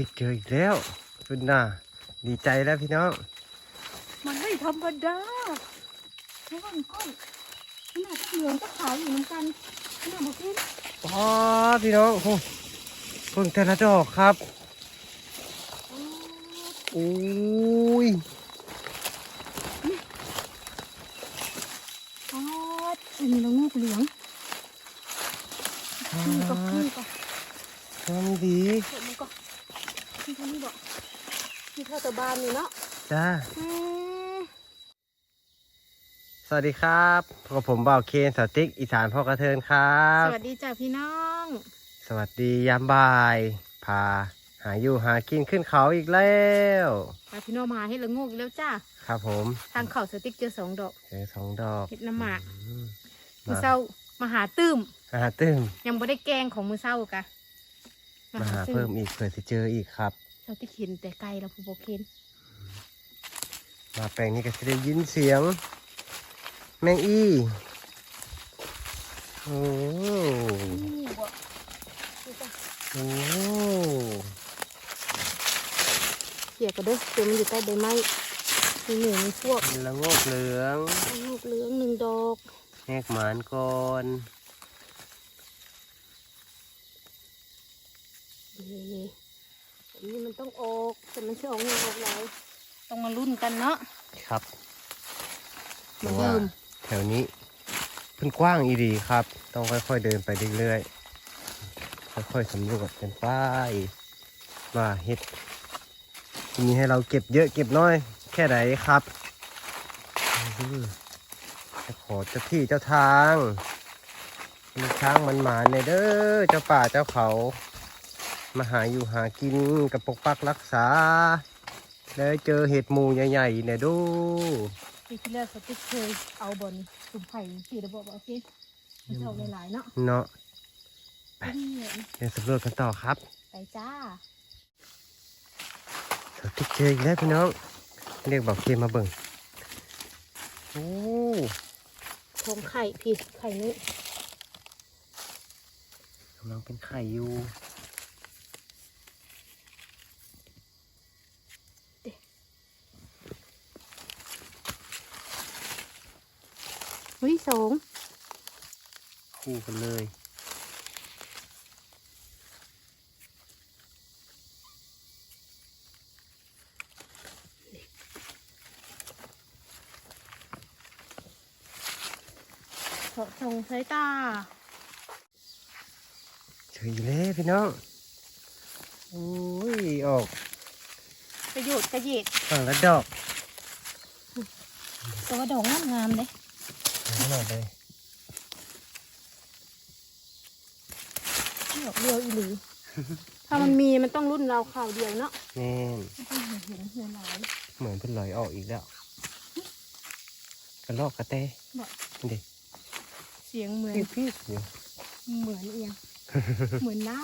ติ๊กเจออีกแล้วคุณน่าดีใจแล้วพี่น้อง มันไม่ธรรมดาระวังก้อนขนาดเหลืองก็ขาวอยู่เหมือนกันขนาดบอกพี่อ๋อพี่น้องโอ้เพิ่งแต่ละดอกครับโอ้ยอ๋ออันนี้เรางูเหลืองนี่ก็นี่ก็น้ำดี เห็นมันก็นี่ก็นี่บอกนี่เท่าตะบานนี่เนาะจ้าอืมสวัสดีครับพบกับผมบ่าวเคนสติ๊กอีสานพ่อกระเทินครัสบวัสดีจ้าพี่น้อง สวัสดียามบ่าย พา หาอยู่หากินขึ้นเขาอีกแล้วพาพี่น้องมาให้ละงูอีกแล้วจ้าครับผมทางเข่าสติ๊กเจอสองดอกเจอสองดอกเห็ดน้ำหมากอืมมือเศร้ามาหาตื้มมาหาตึมยังไม่ได้แกงของมือเศร้ากะ มาหาเพิ่มอีกเผื่อจะเจออีกครับ เราที่เห็นแต่ไกลเราผู้บอกเห็นมาแปลงนี้ก็จะได้ยินเสียง แมงอีโอ้นี่บ่นี่จ้ะโอ้เขี่ยกันเด้อเดี๋ยวมันอยู่ใต้ใบไม้มีหนูมีพวกละโงกเหลืองลูกเหลืองหนึ่งดอกแหกหมานก่อนนี่นี่ อันนี้มันต้องออกแต่มันจะออกงาออกไหลต้องมาลุ้นกันเนาะครับเหมือนว่าเดิมแถวนี้เพิ่นกว้างอีดีครับ ต้องค่อยๆเดินไปเรื่อยๆค่อยๆสำรวจกันไปว่าเห็ดมีให้เราเก็บเยอะเก็บน้อย แค่ไหนครับอื้อจะขอเจ้าที่เจ้าทางมีช้างมันหมาในเด้อเจ้าป่าเจ้าเขา มาหาอยู่หากินกับปกปักรักษา แล้วเจอเห็ดหมูใหญ่ๆเนี่ยดูปีที่แล้วสติ๊กเคยเอาบนสุ่มไผ่สีระบบโอเคมันจะออกหลายๆเนาะเนาะนี่เดี๋ยวสำรวจกันต่อครับ ไปจ้าสติ๊กเจออีกแล้วพี่น้อง เรียกบอกเคมาเบิ่งโอ้โครงไข่พี่ไข่นี้กำลังเป็นไข่อยู่ เฮ้ย สองคู่กันเลยเถาะทงสายตาเจออยู่แล้วพี่น้องโอ้ยออกประโยชน์กระเยดฝั่งละดอกแต่ว่าดอกงามงามๆเลย เอาหน่อยเลยดอกเดียวอีหลี ถ้ามันมีมันต้องรุ่นเราข่าวเดียวเนาะแน่นไม่ต้องเห็นเห็นเห็นหลายเหมือนเป็นลอยออกอีกแล้วกระลอกกระแตบอกเด็กเสียงเหมือน พี่พี่อยู่เหมือนเอียง เหมือนน้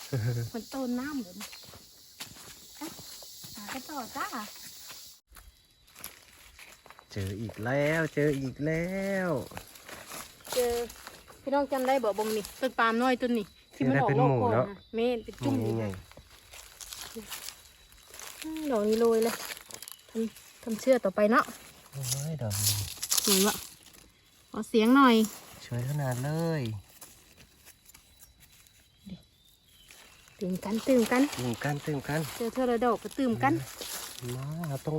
ำเหมือนต้นน้ำเลยอะหากันต่อจ้า เจออีกแล้ว เจออีกแล้ว เจอพี่น้องจำได้บอกบงนี่ต้นปาล์มน้อยต้นนี่ที่มันออกโลกก่อนนะเมนเป็นจุ่จุ่มมใหญ่อืมดอกนี้โรยเลยทำทำเชื่อต่อไปเนาะๆโอ้ยดอกนี้สวยวะขอเสียงหน่อยสวยขนาดเลยตื่มกันตื่มกันตื่มกันตื่มกัน เจอเธอระดอกก็ตื่มกัน มาเราต้อง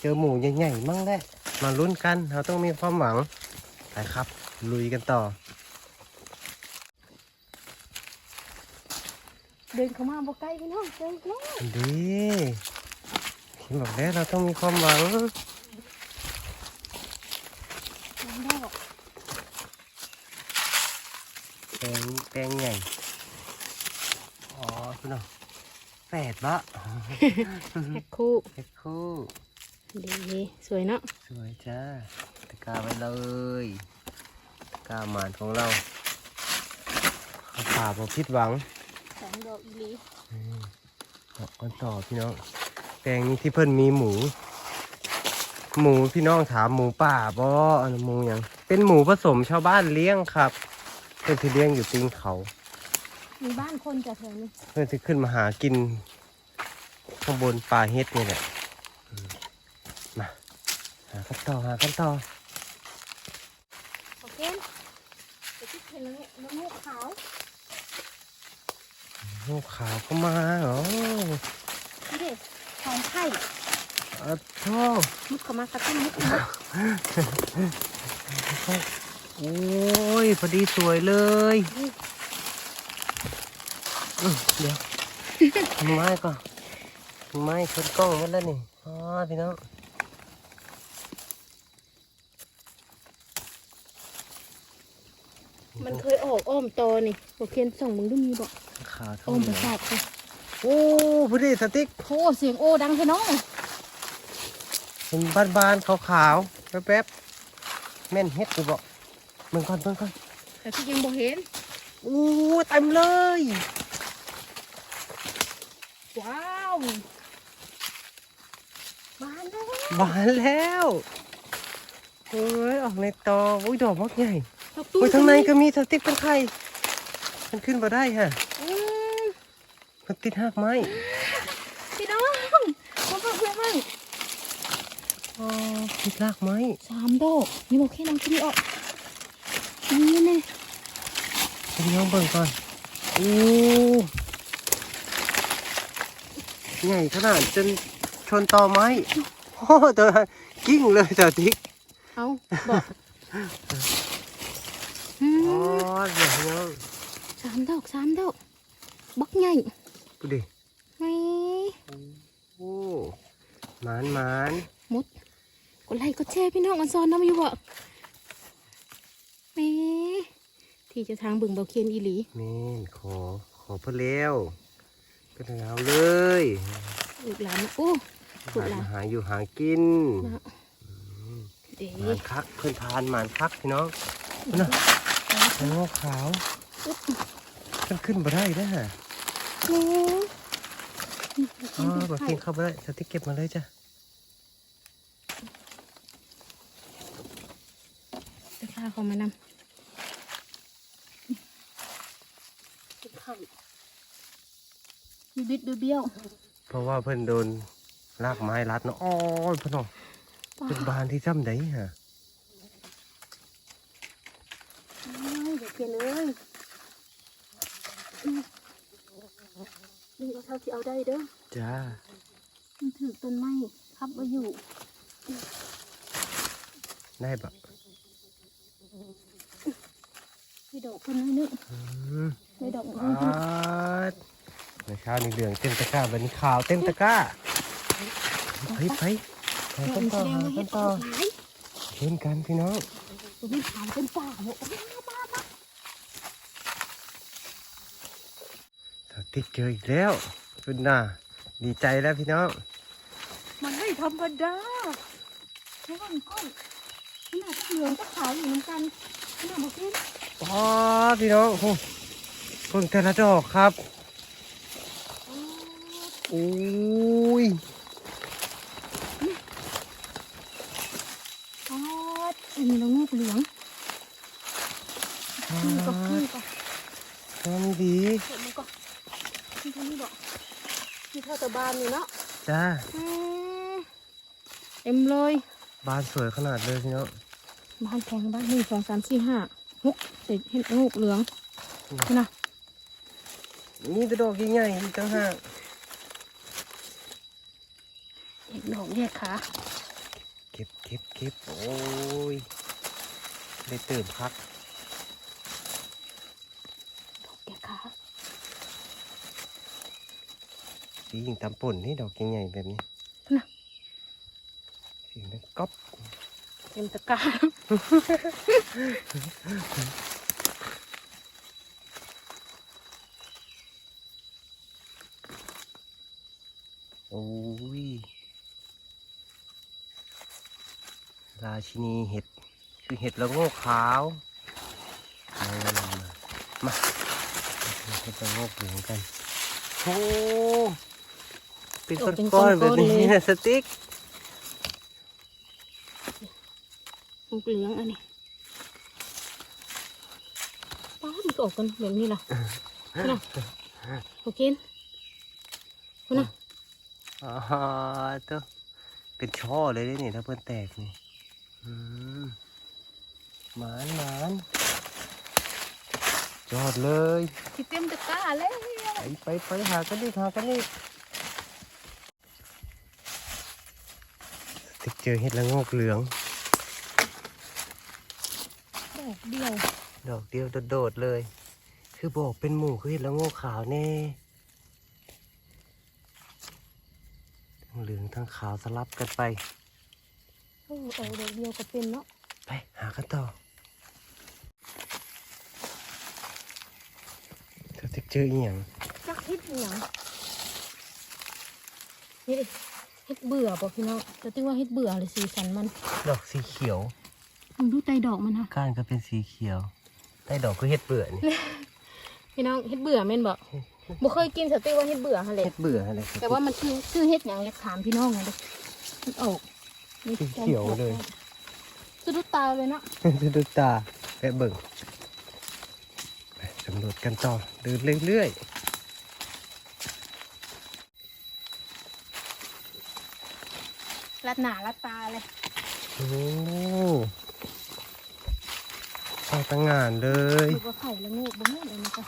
เจอหมูใหญ่ๆมั่งแหละมาลุ้นกันเราต้องมีความหวังไปครับ ลุยกันต่อ เดินเข้ามาบอกใกล้พี่น้องเดินใกล้ดีพี่บอกแล้วเราต้องมีความหวังน้ำดอกแปลงแปลงใหญ่ อ๋อพี่น้อง แปดละแพ็คคู่แค่คู่ดีสวยเนาะสวยจ้าตะกร้าไว้เลยตะกร้าหมานของเราเขาป่าบอผิดหวังสองดอกอีหลีเอากันต่อพี่น้องแปลงนี้ที่เพิ่นมีหมู หมูพี่น้องถามหมูป่าบ่อันนนหมูหยังเป็นหมูผสมชาวบ้านเลี้ยงครับเพื่อนที่เลี้ยงอยู่ตีนเขา มีบ้านคนจะแถวนี้เพื่อนที่ขึ้นมาหากิน ข้างบนป่าเฮ็ดนี่แหละอืมมาหากันต่อหากันต่อโอเคเดี๋ยวที่เห็นเลยมะม่วงขาวลูกขาวก็มาเหรอนี่เด็กทองไข่อะท่อมุดเข้ามาสักต้นมุดเข้ามาโอ้ยพอดีสวยเลยอื้อ เดี๋ยวมือไม้ก่อนมือไม้ชนกล้องหมดแล้วนี่อ๋อพี่น้องมันเคยออกอ้อมโตนี่โอเคส่งมึงดูมีบอกขาวอ้อทั้งมหมประดสาทเลยโอ้พอดีสติ๊กโอ้เสียงโอ้ดังใช่น้องเป็นบ้านบานๆขาวๆแป๊บๆแม่นเฮ็ดกูบอกเบิ่งก่อนเบิ่งก่อนแต่ที่ยังบ่เห็นโอ้เต็มเลย ว้าว บานแล้วหวานแล้วเอ้ยออกในตออุ้ยดอกมักใหญ่ดอกตุ้อุ้ยทางในก็มีสติ๊กเป็นไข่มันขึ้นมาได้ฮะอืมมันติดหักไม้พี่น้องมาฟังเพื่อนบ้างอ๋อติดรากไม้สามดอกนี่โอเคน้องที่นี่ออกนี่นี่พี่น้องเบิ่งก่อนโอ้ ใหญ่ขนาดจนชนตอไม้โอ้ตัวกิ้งเลยสติ๊กเอาบอกอือ๋อมเดี๋ยวพี่น้องสามดอกสามดอกบักใหญ่ดูดิไม่โอ้หมานหมานมดกดไลค์กดแชร์พี่น้องกันซอนน้ำอยู่บ่แหม่ที่จะทางเบิ่งเบาเคียนอีหลีเมนขอขอเพื่อเร็ว เป็นเอาเลยลูกหลานนะโอ้ลูกหาหลานหาอยู่หากินนะเด็หมานคักเพื่อนทานหมานคักพี่น้องนะแตงโมขาวขึ้นขึ้นมาได้นะฮะโอ้อ๋อแบบกินเข้าไปได้สติ๊กเก็บมาเลยจ้ะจะพาเขามานำกินข้าวบิ ดบิดเบี้ยว เพราะว่าเพื่อนโดนลากไม้รัดเนาะอ๋อพี่น้องเป็นบานที่จำได้ฮะเดี๋ยวเขียนเลยนี่เอาเท่าที่เอาได้เด้อจ้ามันถือต้นไม้ทับไว้อยู่ได้ปะให้ดอกคนน้อยนึงอืมให้ดอกน้ปอยนึงาดในเช้านี่เหลืองเต็มตะกร้าวันนี้ขาวเต็มตะกร้าไปไปไปดอกกันต่อดงหากันต่ออกหลายเล่นกันพี่น้องตัวนี้ขาวเป็นป่าหมดสติ๊กเจออีกแล้วเป็นหน้าดีใจแล้วพี่น้อง มันไม่ธรรมดาก่อนก้อนขนาดเหลืองก็ขาวอยู่เหมือนกันขนาดบอกเล่นอ๋อพี่น้องโอ้เพิ่งแต่ละดอกครับ อ้ยอ๋ออันนี้เรางูเหลืองนี่ก็นี่ก็ทำดีเห็นมันก็นี่เท่านี้บอกนี่เท่าตะบานนี่เนาะจ้าอืมเต็มเลยบานสวยขนาดเลยพี่น้องบ้านแพงบ้านหนึ่งสองสามสี่ห้าหกเจ็ดเห็นงูเหลืองนี่นะนี่แต่ดอกใหญ่ๆอีกต่างหา กเห็นดอกแยกขาเก็บเก็บเก็บโอ้ยได้เติมพักดอกแยกขาสียิงตามป่นนี่ดอกใหญ่ๆแบบนี้นะเสียงดังก๊อบเต็มตะกร้า โอ้ย ราชินีเห็ด คือเห็ดละโงกขาวมามาเห็ดละโงกเหมือนกันโอ้เป็นก้อนๆแบบนี้นะสติ๊กงูเหลืองอันนี้ป้ามันก็ออกกันแบบนี้ล่ะคุณน่ะโอเคคุณน่ะอ๋อตัวเป็นช่อเลยเด้นี่ถ้าเพิ่นแตกนี่อืม หมานหมานยอดเลยที่เต็มตะกร้าเลยไปไปไปหากันดิหากันดิสติ๊กเจอเห็ดละโงกเหลือง ดอกเดียว ดอกเดียวโดดๆเลย คือบอกเป็นหมู่คือเห็ดละโงกขาวแน่ทั้งเหลืองทั้งขาวสลับกันไปโอ้ เอาดอกเดียวก็เป็นเนาะไปหากันต่อสติ๊กเจออีหยังจักเฮ็ดอหย่างนี่ดิเฮ็ดเบื่อป่ะพี่น้องจะตึงว่าเฮ็ดเบื่อเลยสีสันมัน ดอกสีเขียวมึงดูไตดอกมันฮะก้านก็เป็นสีเขียวใต้ดอกก็เห็ดเบื่อนี่พี่น้องเฮ็ดเบื่อแม่นบ่บ่เคยกินสติว่าเฮ็ดเบื่อหั่นแหละเห็ดเบื่ออะไรครับแต่ว่ามันคือคือเฮ็ดหยังอยากถามพี่น้องไงดิมันออกนี่ สีเขียวเลยสะดุดตาเลยเนาะดูตาแปะเบิ่งไปสำรวจกันต่อเดินเรื่อยลัดหนาลัดตาเลยๆโอ้พอตั้งงานเลยดูว่าไข่ละโงูบ่แม่นอันนี้จ้ะ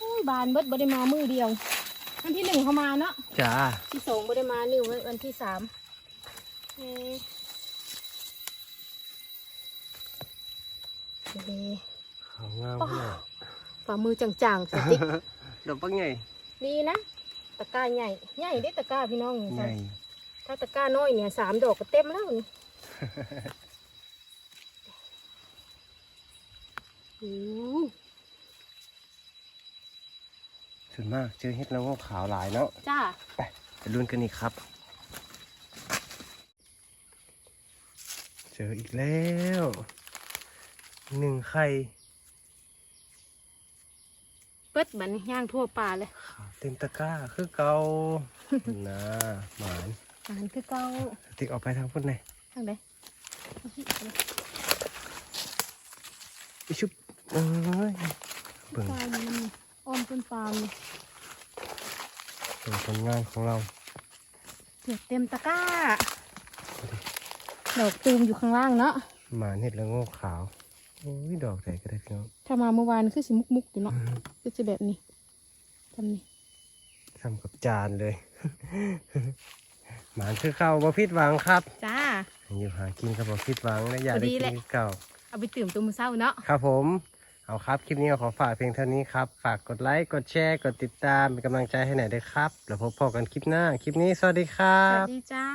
อุ้ยบานเบิดบ่ได้มามือเดียว วันที่หนึ่งเขามาเนาะ จ้า ที่สองบ่ได้มานี่วันวันที่สามเอ๊ะเอ๊ะ ขาวงามขนาดฝ่ามือจางๆสติ๊กดอกปังใหญ่ดีนะ ตะกร้าใหญ่ ใหญ่ได้ตะกร้าพี่น้องใหญ่ถ้าตะกร้าน้อยเนี่ยสามดอกก็เต็มแล้วนี่โอ้ส่วนมากเจอเห็ดแล้วก็ขาวหลายเนาะจ้า ไปไปลุ้นกันอีกครับ เจ ออีกแล้วหนึ่งไข่เปิดบัดนย่างทั่วป่าเลยขาวเต็มตะกร้าคือเกานะหมานอาหารคือเก่าติ๊กออกไปทางพุ่นไหนทางใดอิชุบเอ้ยเบิ่งฟาร์มมันอ้อมเป็นฟาร์มนี่เบิ่งผลงานของเราเกือบเต็มตะกร้า ดอกตูมอยู่ข้างล่างเนาะหมานเห็ดละโงกขาว โอ้ยดอกใหญ่ก็ได้พี่น้องถ้ามาเมื่อวานคือสิมุกมุกๆอยู่เนาะคือสิแบบนี้ทำนี่ทำกับจานเลย หมานคือเก่าบ่ผิดหวังครับจ้าอยู่หากินกับบ่ผิดหวังและอยากพอได้ดีกิแหละนคือเก่าเอาไปตื่มตัวมือเศร้าเนาะครับผมเอาครับ คลิปนี้ก็ขอฝากเพียงเท่านี้ครับ ฝากกดไลค์ กดแชร์ กดติดตาม เป็นกำลังใจให้หน่อยด้วยครับ แล้วพบกันคลิปหน้า คลิปนี้ สวัสดีครัสวับสดีจ้า